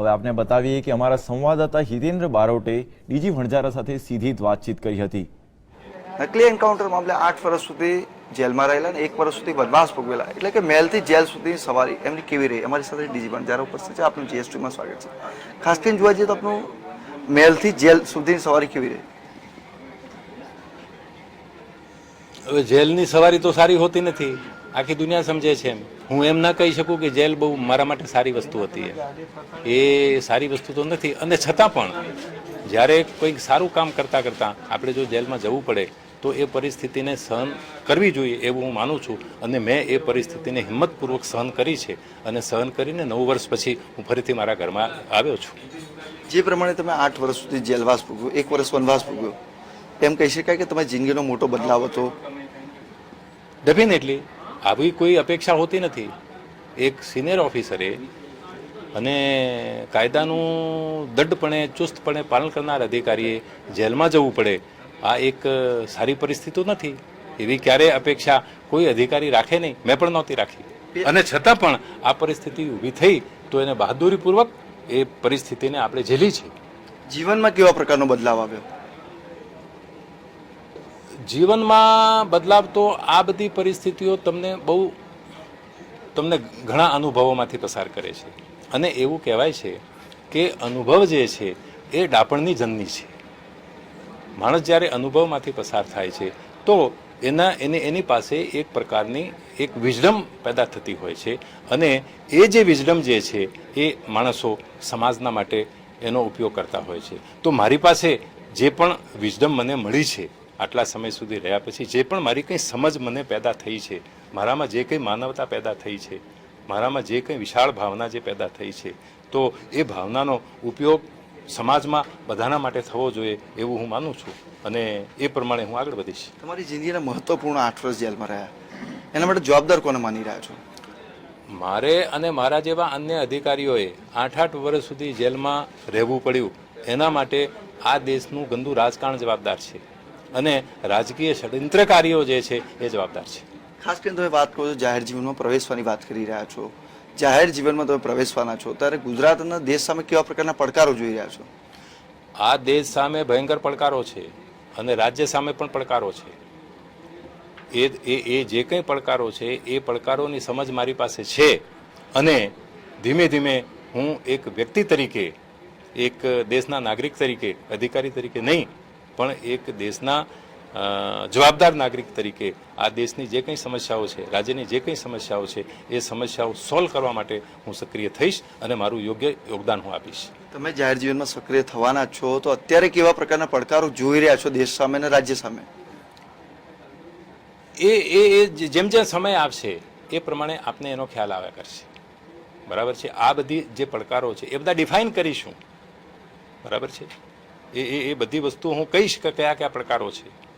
હવે આપને બતાવીએ કે અમારા સંવાદદાતા હિતેન્દ્ર બારોટે ડીજી વણઝારા સાથે સીધી જ વાતચીત કરી હતી. નકલી એન્કાઉન્ટર મામલે આઠ વર્ષ સુધી જેલમાં રહેલા અને એક વર્ષ સુધી બદમાશ ભોગવેલા. એટલે કે મેલથી જેલ સુધીની સવારી એમની કેવી રહી? અમારી સાથે ડીજી બંજારા ઉપસ્થિત છે. આપનું જીએસટીમાં સ્વાગત છે. ખાસ કરીને જોવા જઈએ તો આપનું મેલથી જેલ સુધીની સવારી કેવી રહી? હવે જેલની સવારી તો સારી હોતી નથી. આખી દુનિયા સમજે છે એમ. હું એમ ના કહી શકું કે જેલ બહુ મારા માટે સારી વસ્તુ હતી એ સારી વસ્તુ તો નથી. અને છતાં પણ જ્યારે કોઈક સારું કામ કરતાં કરતાં આપણે જો જેલમાં જવું પડે તો એ પરિસ્થિતિને સહન કરવી જોઈએ એવું હું માનું છું. અને મેં એ પરિસ્થિતિને હિંમતપૂર્વક સહન કરી છે. અને સહન કરીને નવ વર્ષ પછી હું ફરીથી મારા ઘરમાં આવ્યો છું. જે પ્રમાણે તમે આઠ વર્ષ સુધી જેલવાસ ભોગવ્યો એક વર્ષ વનવાસ ભોગવ્યો એમ કહી શકાય કે તમારી જિંદગીનો મોટો બદલાવ હતો? ડેફિનેટલી આવી કોઈ અપેક્ષા હોતી નથી. એક સિનિયર ઓફિસરે અને કાયદાનું દઢપણે, ચુસ્તપણે પાલન કરનાર અધિકારીએ જેલમાં જવું પડે, આ એક સારી પરિસ્થિતિ નથી. એવી ક્યારેય અપેક્ષા કોઈ અધિકારી રાખે નહીં. મેં પણ નહોતી રાખી. અને છતાં પણ આ પરિસ્થિતિ ઊભી થઈ તો એને બહાદુરીપૂર્વક એ પરિસ્થિતિને આપણે ઝીલી છે. જીવનમાં કેવા પ્રકારનો બદલાવ આવ્યો? જીવનમાં બદલાવ તો આ બધી પરિસ્થિતિઓ તમને બહુ તમને ઘણા અનુભવોમાંથી પસાર કરે છે. અને એવું કહેવાય છે કે અનુભવ જે છે એ ડાપણની જનની છે. માણસ જ્યારે અનુભવમાંથી પસાર થાય છે, તો એના, એને, એની પાસે એક પ્રકારની એક વિઝડમ પેદા થતી હોય છે અને એ જે વિઝડમ જે છે એ માણસો સમાજના માટે એનો ઉપયોગ કરતા હોય છે. તો મારી પાસે જે પણ વિઝડમ મને મળી છે આટલા સમય સુધી રહ્યા પછી જે પણ મારી કંઈ સમજ મને પેદા થઈ છે મારામાં જે કંઈ માનવતા પેદા થઈ છે મારામાં જે કંઈ વિશાળ ભાવના જે પેદા થઈ છે તો એ ભાવનાનો ઉપયોગ સમાજમાં બધાના માટે થવો જોઈએ એવું હું માનું છું. અને એ પ્રમાણે હું આગળ વધીશ. તમારી જિંદગીના મહત્વપૂર્ણ આઠ વર્ષ જેલમાં રહ્યા. એના માટે જવાબદાર કોને માની રહ્યા છો? મારે અને મારા જેવા અન્ય અધિકારીઓએ આઠ આઠ વર્ષ સુધી જેલમાં રહેવું પડ્યું. એના માટે આ દેશનું ગંદુ રાજકારણ જવાબદાર છે. અને રાજકીય ષડયંત્રકારીઓ જે છે એ જવાબદાર છે. ખાસ કરીને તમે વાત કરો છો જાહેર જીવનમાં પ્રવેશવાની વાત કરી રહ્યા છો. જાહેર જીવનમાં તમે પ્રવેશવાના છો. ત્યારે ગુજરાતના દેશ સામે કેવા પ્રકારના પડકારો જોઈ રહ્યા છો? આ દેશ સામે ભયંકર પડકારો છે અને રાજ્ય સામે પણ પડકારો છે. એ એ એ જે કંઈ પડકારો છે એ પડકારોની સમજ મારી પાસે છે અને ધીમે ધીમે હું એક વ્યક્તિ તરીકે એક દેશના નાગરિક તરીકે અધિકારી તરીકે નહીં પણ એક દેશના જવાબદાર નાગરિક તરીકે આ દેશની જે કંઈ સમસ્યાઓ છે રાજ્યની જે કંઈ સમસ્યાઓ છે એ સમસ્યાઓ સોલ્વ કરવા માટે હું સક્રિય થઈશ અને મારું યોગ્ય યોગદાન હું આપીશ. તમે જાહેર જીવનમાં સક્રિય થવાના છો તો અત્યારે કેવા પ્રકારના પડકારો જોઈ રહ્યા છો દેશ સામે અને રાજ્ય સામે? એ એ જેમ જેમ સમય આવશે એ પ્રમાણે આપને એનો ખ્યાલ આવ્યા કરશે. બરાબર છે? આ બધી જે પડકારો છે એ બધા ડિફાઇન કરીશું. બરાબર છે? એ એ એ બધી વસ્તુ હું કહીશ કે કયા કયા પડકારો છે.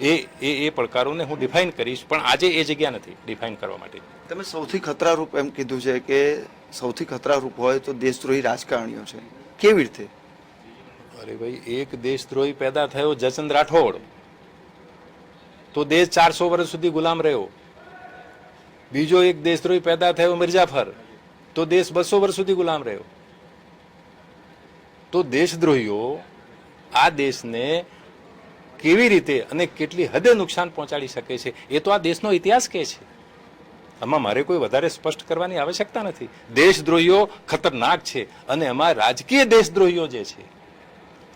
એ એ એ પડકારોને હું ડિફાઇન કરીશ પણ આજે એ જગ્યા નથી ડિફાઇન કરવા માટે. તમે સૌથી ખતરારૂપ એમ કીધું છે કે સૌથી ખતરારૂપ હોય તો દેશદ્રોહી રાજકારણીઓ છે. કેવી રીતે? અરે ભાઈ એક દેશદ્રોહી પેદા થયો જચંદ રાઠોડ. તો દેશ ચારસો વર્ષ સુધી ગુલામ રહ્યો. બીજો એક દેશદ્રોહી પેદા થયો મિર્જાફર તો દેશ બસો વર્ષ સુધી ગુલામ રહ્યો. તો દેશદ્રોહીઓ આ દેશને કેવી રીતે અને કેટલી હદે નુકસાન પહોંચાડી શકે છે? એ તો આ દેશનો ઇતિહાસ કહે છે. આમાં મારે કોઈ વધારે સ્પષ્ટ કરવાની આવશ્યકતા નથી. દેશદ્રોહીઓ ખતરનાક છે અને એમાં રાજકીય દેશદ્રોહીઓ જે છે,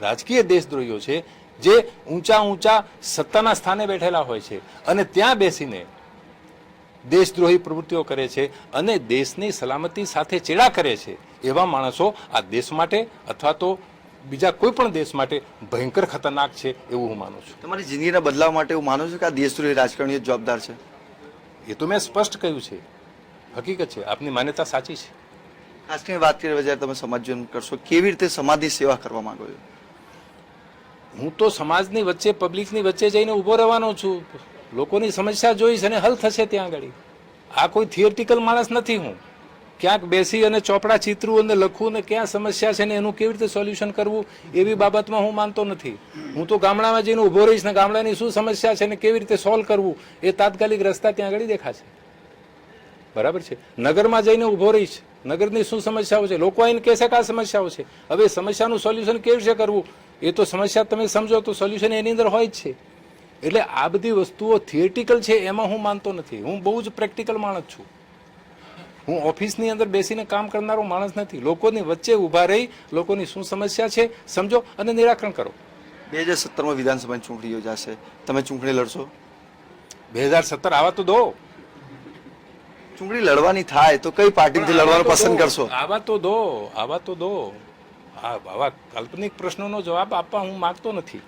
રાજકીય દેશદ્રોહીઓ છે, જે ઊંચા ઊંચા સત્તાના સ્થાને બેઠેલા હોય છે અને ત્યાં બેસીને દેશદ્રોહી પ્રવૃત્તિઓ કરે છે અને દેશની સલામતી સાથે ચેડા કરે છે. એવા માણસો આ દેશ માટે અથવા તો બીજા કોઈ પણ દેશ માટે ભયંકર ખતરનાક છે એવું હું માનું છું. તમારી જિંદગીના બદલાવ માટે હું માનું છું કે આ દેશદ્રોહી રાજકારણીઓ જવાબદાર છે? એ તો મેં સ્પષ્ટ કહ્યું છે. હકીકત છે. આપની માન્યતા સાચી છે. ખાસ કરીને વાત કરીએ જ્યારે તમે સમાજ કરશો. કેવી રીતે સમાજની સેવા કરવા માંગો છો? હું તો સમાજની વચ્ચે પબ્લિકની વચ્ચે જઈને ઊભો રહેવાનો છું. લોકોની સમસ્યા જોઈશ અને હલ થશે ત્યાં આગળ. આ કોઈ થિયરિટિકલ માણસ નથી હું. ક્યાંક બેસી અને ચોપડા ચિત્રું અને લખવું ને ક્યાં સમસ્યા છે ને એનું કેવી રીતે સોલ્યુશન કરવું, એવી બાબતમાં હું માનતો નથી. હું તો ગામડામાં જઈને ઊભો રહીશ ને ગામડાની શું સમસ્યા છે ને કેવી રીતે સોલ્વ કરવું, એ તાત્કાલિક રસ્તા ત્યાં આગળ દેખાશે. બરાબર છે? નગરમાં જઈને ઊભો રહીશ. નગરની શું સમસ્યાઓ છે? લોકો આવીને કહેશે કે આ સમસ્યાઓ છે. હવે સમસ્યાનું સોલ્યુશન કેવી રીતે કરવું? એ તો સમસ્યા તમે સમજો તો સોલ્યુશન એની અંદર હોય જ છે. એટલે આ બધી વસ્તુઓ થિયેટિકલ છે એમાં હું માનતો નથી. હું બહુ જ પ્રેક્ટિકલ માણસ છું. હું ઓફિસની અંદર બેસીને કામ કરનારો માણસ નથી. લોકોની વચ્ચે ઊભા રહી લોકોની શું સમસ્યા છે સમજો અને નિરાકરણ કરો. બે હજાર સત્તરમાં વિધાનસભાની ચૂંટણી યોજાશે. તમે ચૂંટણી લડશો? બે હજાર સત્તર આવા તો દો. ચૂંટણી લડવાની થાય તો કઈ પાર્ટીથી લડવાનું પસંદ કરશો? આવા તો દો. આવા તો દો. આ આવા કાલ્પનિક પ્રશ્નોનો જવાબ આપવા હું માગતો નથી.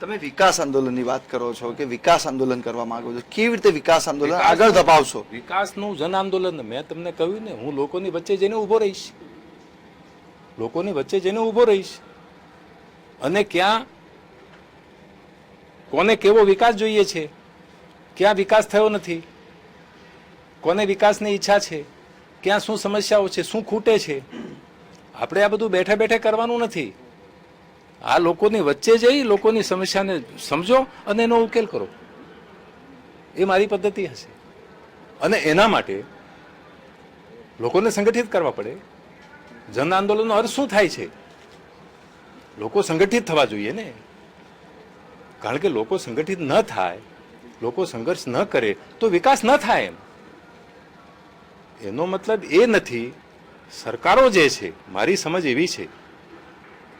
તમે વિકાસ આંદોલનની વાત કરો છો કે વિકાસ આંદોલન કરવા માંગો છો કેવી રીતે વિકાસ આંદોલન આગળ ધપાવશો? વિકાસનું જન આંદોલન મેં તમને કહ્યું ને હું લોકોની વચ્ચે જઈને ઊભો રહીશ. લોકોની વચ્ચે જઈને ઊભો રહીશ. અને ક્યાં કોને કેવો વિકાસ જોઈએ છે? ક્યાં વિકાસ થયો નથી? કોને વિકાસની ઈચ્છા છે? ક્યાં શું સમસ્યાઓ છે? શું ખૂટે છે? આપણે આ બધું બેઠે બેઠે કરવાનું નથી. આ લોકોની વચ્ચે જઈ લોકોની સમસ્યાને સમજો અને એનો ઉકેલ કરો. એ મારી પદ્ધતિ હશે. અને એના માટે લોકોને સંગઠિત કરવા પડે. જન આંદોલનનો અર્થ શું થાય છે? લોકો સંગઠિત થવા જોઈએ ને. કારણ કે લોકો સંગઠિત ન થાય, લોકો સંઘર્ષ ન કરે, તો વિકાસ ન થાય એમ. એનો મતલબ એ નથી, સરકારો જે છે, મારી સમજ એવી છે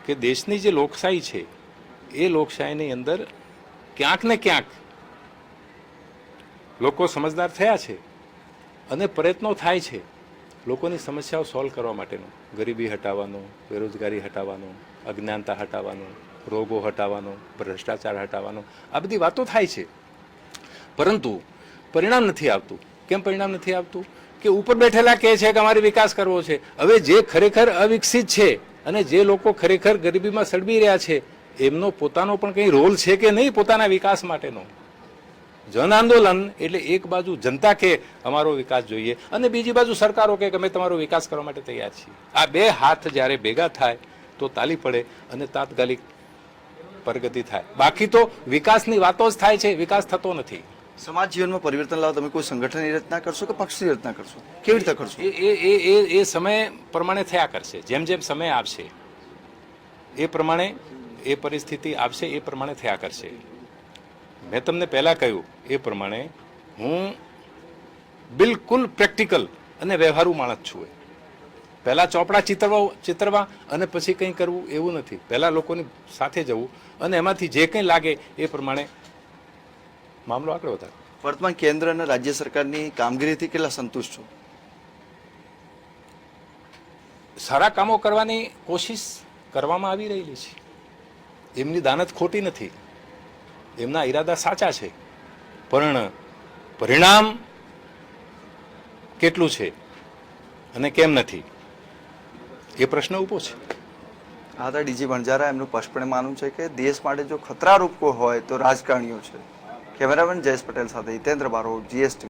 કે દેશની જે લોકશાહી છે, એ લોકશાહીની અંદર ક્યાંક ને ક્યાંક લોકો સમજદાર થયા છે અને પ્રયત્નો થાય છે લોકોની સમસ્યાઓ સોલ્વ કરવા માટેનો. ગરીબી હટાવવાનો, બેરોજગારી હટાવવાનો, અજ્ઞાનતા હટાવવાનો, રોગો હટાવવાનો, ભ્રષ્ટાચાર હટાવવાનો, આ બધી વાતો થાય છે. પરંતુ પરિણામ નથી આવતું. કેમ પરિણામ નથી આવતું? કે ઉપર બેઠેલા કહે છે કે અમારે વિકાસ કરવો છે. હવે જે ખરેખર અવિકસિત છે અને જે લોકો ખરેખર ગરીબીમાં સડબી રહ્યા છે, એમનો પોતાનો પણ કંઈ રોલ છે કે નહીં પોતાના વિકાસ માટેનો? જન આંદોલન એટલે એક બાજુ જનતા કે અમારો વિકાસ જોઈએ અને બીજી બાજુ સરકારો કે અમે તમારો વિકાસ કરવા માટે તૈયાર છીએ. આ બે હાથ જ્યારે ભેગા થાય તો તાલી પડે અને તાત્કાલિક પ્રગતિ થાય. બાકી તો વિકાસની વાતો જ થાય છે, વિકાસ થતો નથી. સમાજ જીવનમાં પરિવર્તન લાવો, તમે કોઈ સંગઠનની રચના કરશો કે પક્ષની રચના કરશો? કેવી રીતે કરશો? એ એ એ એ સમય પ્રમાણે થયા કરશે. જેમ જેમ સમય આવશે, એ પ્રમાણે એ પરિસ્થિતિ આવશે, એ પ્રમાણે થયા કરશે. મેં તમને પહેલા કહ્યું, એ પ્રમાણે હું બિલકુલ પ્રેક્ટિકલ અને વ્યવહારુ માણસ છું એ. પહેલાં ચોપડા ચિતરવા ચિતરવા અને પછી કંઈ કરવું એવું નથી. પહેલાં લોકોની સાથે જવું અને એમાંથી જે કંઈ લાગે એ પ્રમાણે મામલો આગળ વધારે. વર્તમાન કેન્દ્ર અને રાજ્ય સરકારની કામગીરીથી કેટલા સંતુષ્ટ છો? સારા કામો કરવાની કોશિશ કરવામાં આવી રહેલી છે. એમની દાનત ખોટી નથી. એમના ઈરાદા સાચા છે. પણ પરિણામ કેટલું છે અને કેમ નથી? એ પ્રશ્ન ઊભો છે. આ તો ડીજી વણજારા એમનું સ્પષ્ટપણે માનવું છે કે દેશ માટે જો ખતરારૂપ કોઈ હોય તો રાજકારણીઓ છે. કેમેરામેન જયેશ પટેલ સાથે હિતેન્દ્ર બારો જીએસટી